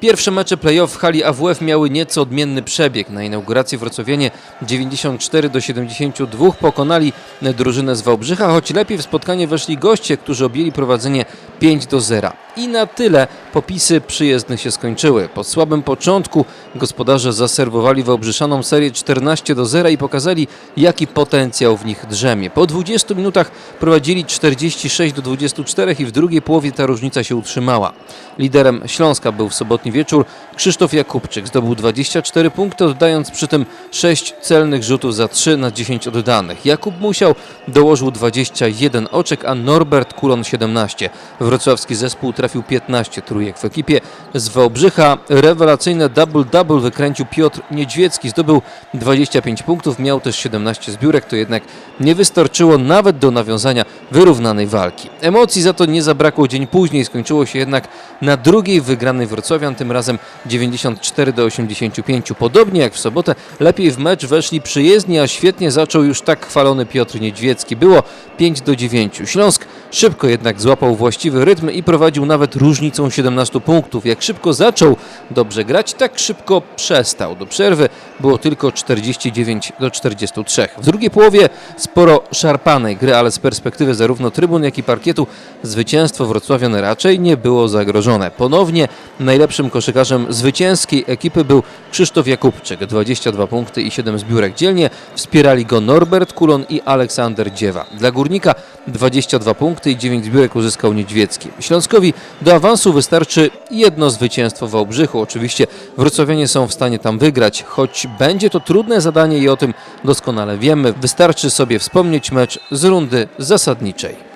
Pierwsze mecze play-off w hali AWF miały nieco odmienny przebieg. Na inaugurację wrocławianie 94 do 72 pokonali drużynę z Wałbrzycha, choć lepiej w spotkanie weszli goście, którzy objęli prowadzenie 5 do 0. I na tyle popisy przyjezdnych się skończyły. Po słabym początku gospodarze zaserwowali Wałbrzyszanom serię 14 do 0 i pokazali, jaki potencjał w nich drzemie. Po 20 minutach prowadzili 46 do 24 i w drugiej połowie ta różnica się utrzymała. Liderem Śląska był w sobotni wieczór Krzysztof Jakubczyk. Zdobył 24 punkty, oddając przy tym 6 celnych rzutów za 3 na 10 oddanych. Jakub Musiał dołożył 21 oczek, a Norbert Kulon 17. Wrocławski zespół trafił 15 trójek w ekipie. Z Wałbrzycha rewelacyjne double-double wykręcił Piotr Niedźwiecki. Zdobył 25 punktów, miał też 17 zbiórek, to jednak nie wystarczyło nawet do nawiązania wyrównanej walki. Emocji za to nie zabrakło dzień później, skończyło się jednak na drugiej wygranej Wrocławian, tym razem 94 do 85. Podobnie jak w sobotę, lepiej w mecz weszli przyjezdni, a świetnie zaczął już tak chwalony Piotr Niedźwiecki. Było 5 do 9. Śląsk szybko jednak złapał właściwy rytm i prowadził nawet różnicą 17 punktów. Jak szybko zaczął dobrze grać, tak szybko przestał. Do przerwy było tylko 49 do 43. W drugiej połowie sporo szarpanej gry, ale z perspektywy zarówno trybun, jak i parkietu zwycięstwo Wrocławian raczej nie było zagrożone. Ponownie najlepszym koszykarzem zwycięskiej ekipy był Krzysztof Jakubczyk. 22 punkty i 7 zbiórek dzielnie. Wspierali go Norbert Kulon i Aleksander Dziewa. Dla Górnika 22 punkty i 9 zbiórek uzyskał Niedźwiecki. Śląskowi do awansu wystarczy jedno zwycięstwo w Wałbrzychu. Oczywiście wrocławianie są w stanie tam wygrać, choć będzie to trudne zadanie i o tym doskonale wiemy. Wystarczy sobie wspomnieć mecz z rundy zasadniczej.